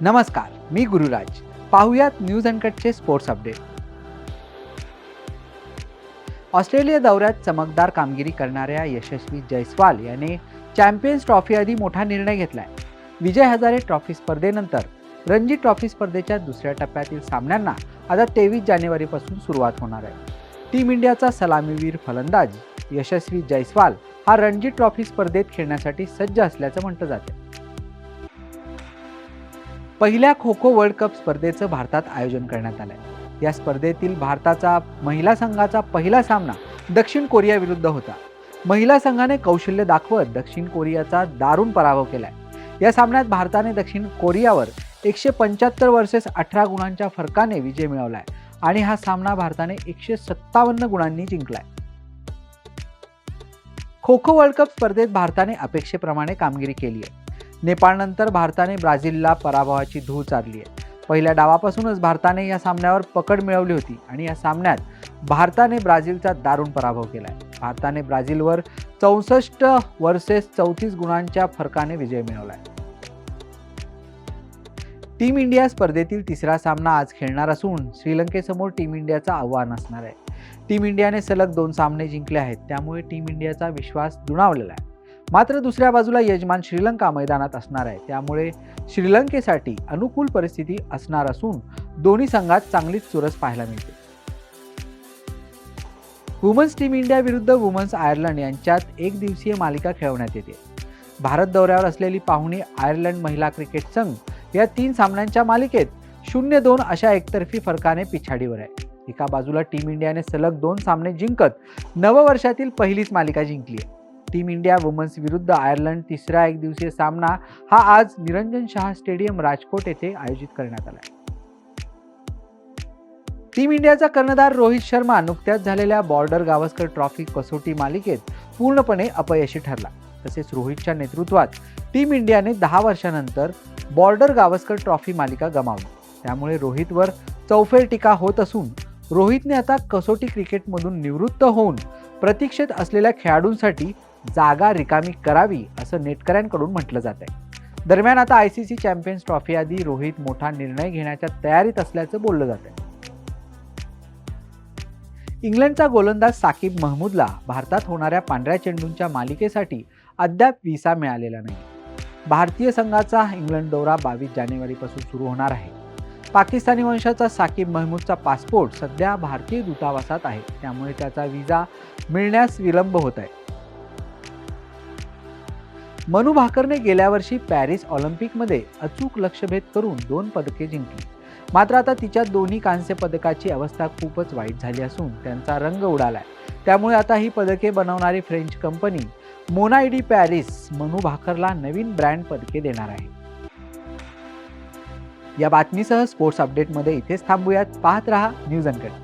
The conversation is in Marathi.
नमस्कार मी गुरुराज. पाहुयात न्यूज अँकटचे स्पोर्ट्स अपडेट ऑस्ट्रेलिया दौऱ्यात चमकदार कामगिरी करणाऱ्या यशस्वी जयस्वाल याने चॅम्पियन्स ट्रॉफी आधी मोठा निर्णय घेतलाय. विजय हजारे ट्रॉफी स्पर्धेनंतर रणजी ट्रॉफी स्पर्धेच्या दुसऱ्या टप्प्यातील सामन्यांना आता तेवीस जानेवारीपासून सुरुवात होणार आहे. टीम इंडियाचा सलामीवीर फलंदाज यशस्वी जयस्वाल हा रणजी ट्रॉफी स्पर्धेत खेळण्यासाठी सज्ज असल्याचं म्हटलं जातं पहिल्या खो खो वर्ल्ड कप स्पर्धेचं भारतात आयोजन करण्यात आलंय. या स्पर्धेतील भारताचा महिला संघाचा पहिला सामना दक्षिण कोरिया विरुद्ध होता. महिला संघाने कौशल्य दाखवत दक्षिण कोरियाचा दारुण पराभव केलाय. या सामन्यात भारताने दक्षिण कोरियावर एकशे पंच्याहत्तर वर्सेस अठरा गुणांच्या फरकाने विजय मिळवलाय आणि हा सामना भारताने एकशे सत्तावन्न गुणांनी जिंकलाय. खो खो वर्ल्ड कप स्पर्धेत भारताने अपेक्षेप्रमाणे कामगिरी केली आहे नेपाळनंतर भारताने ब्राझीलला पराभवाची धूळ चारली आहे. पहिल्या डावापासूनच भारताने या सामन्यावर पकड मिळवली होती आणि या सामन्यात भारताने ब्राझीलचा दारुण पराभव केला आहे भारताने ब्राझीलवर चौसष्ट वर्सेस चौतीस गुणांच्या फरकाने विजय मिळवला आहे टीम इंडिया स्पर्धेतील तिसरा सामना आज खेळणार असून श्रीलंकेसमोर टीम इंडियाचं आव्हान असणार आहे. टीम इंडियाने सलग दोन सामने जिंकले आहेत त्यामुळे टीम इंडियाचा विश्वास दुणावलेला आहे. मात्र दुसऱ्या बाजूला यजमान श्रीलंका मैदानात असणार आहे. त्यामुळे श्रीलंकेसाठी अनुकूल परिस्थिती असणार असून दोन्ही संघात चांगलीच चुरस पाहायला मिळते. वुमन्स टीम इंडिया विरुद्ध वुमन्स आयर्लंड यांच्यात एक दिवसीय मालिका खेळवण्यात येते. भारत दौऱ्यावर असलेली पाहुणी आयर्लंड महिला क्रिकेट संघ या तीन सामन्यांच्या मालिकेत शून्य दोन अशा एकतर्फी फरकाने पिछाडीवर आहे. एका बाजूला टीम इंडियाने सलग दोन सामने जिंकत नववर्षातील पहिलीच मालिका जिंकली आहे. टीम इंडिया वुमन्स विरुद्ध आयर्लंड तिसरा एक दिवसीय सामना हा आज निरंजन शाह स्टेडियम राजकोट येथे आयोजित करण्यात आला टीम इंडियाचा कर्णधार रोहित शर्मा नुकत्याच झालेल्या बॉर्डर गावस्कर ट्रॉफी कसोटी मालिकेत पूर्णपणे अपयशी ठरला. तसेच रोहितच्या नेतृत्वात टीम इंडियाने दहा वर्षानंतर बॉर्डर गावस्कर ट्रॉफी मालिका गमावली. त्यामुळे रोहितवर चौफेर टीका होत असून रोहितने आता कसोटी क्रिकेटमधून निवृत्त होऊन प्रतीक्षेत असलेल्या खेळाडूंसाठी जागा रिकामी करावी असं नेटकऱ्यांकडून म्हटलं जात आहे. दरम्यान आता I C C champions trophy आधी रोहित मोठा निर्णय घेण्याच्या तयारीत असल्याचं बोललं जात आहे. इंग्लंडचा गोलंदाज साकिब महमूदला भारतात होणाऱ्या पांढऱ्या चेंडूंच्या मालिकेसाठी अद्याप व्हिसा मिळालेला नाही. भारतीय संघाचा इंग्लंड दौरा बावीस जानेवारीपासून सुरू होणार आहे. पाकिस्तानी वंशाचा साकिब महमूदचा पासपोर्ट सध्या भारतीय दूतावासात आहे. त्यामुळे त्याचा विजा मिळण्यास विलंब होत आहे. मनु भाकरने गेल्या वर्षी पॅरिस ऑलिम्पिकमध्ये अचूक लक्षभेद करून दोन पदके जिंकली. मात्र आता तिच्या दोन्ही कांस्य पदकाची अवस्था खूपच वाईट झाली असून त्यांचा रंग उडालाय. त्यामुळे आता ही पदके बनवणारी French company Monnaie de Paris Manu भाकरला नवीन ब्रँड पदके देणार आहे. या बातमीसह स्पोर्ट्स अपडेटमध्ये इथेच थांबूयात. पाहत रहा न्यूज अनकट